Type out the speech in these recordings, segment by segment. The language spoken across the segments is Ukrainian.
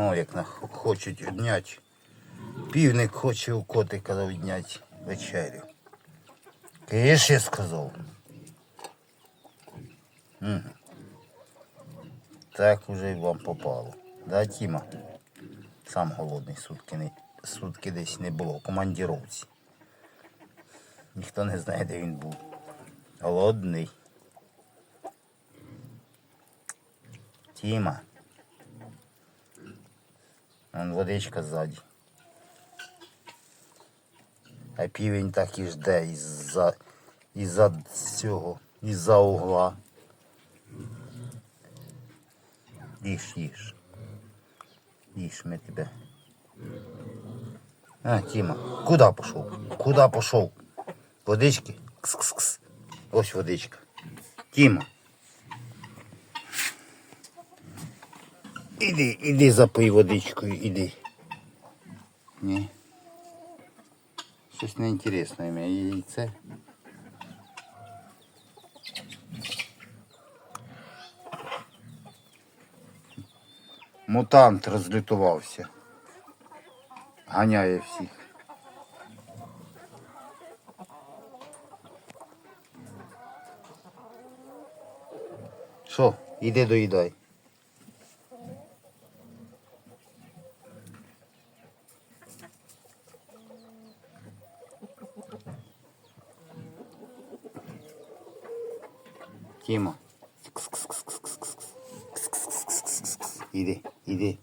О, як на, хочуть відняти. Півник хоче у котика відняти вечерю. Киш, я сказав. Угу. Так уже й вам попало. Да, Тіма? Сам голодний сутки, не, сутки десь не було. Командіровці. Ніхто не знає, де він був. Голодний. Тіма. Вон водичка ззаді. А півень так і жде із-за із-за цього, із-за угла. Їж, їж. Їж, ми тебе. А, Тіма, куди пішов? Куди пішов? Водички? Кс-кс-кс. Ось водичка. Тіма. Іди, іди запий водичкою, іди. Ні. Щось неінтересне ім'я. Яйце. Мутант розлютувався. Ганяє всіх. Що, іди доїдай. Тіма. Іди, іди,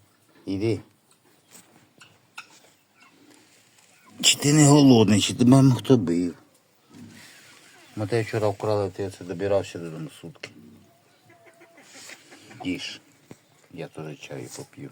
іди. Чи ти не голодний, чи тебе хто бив? Ми те вчора вкрали, ти оце добирався додому сутки. Їж. Я теж чаю поп'ю.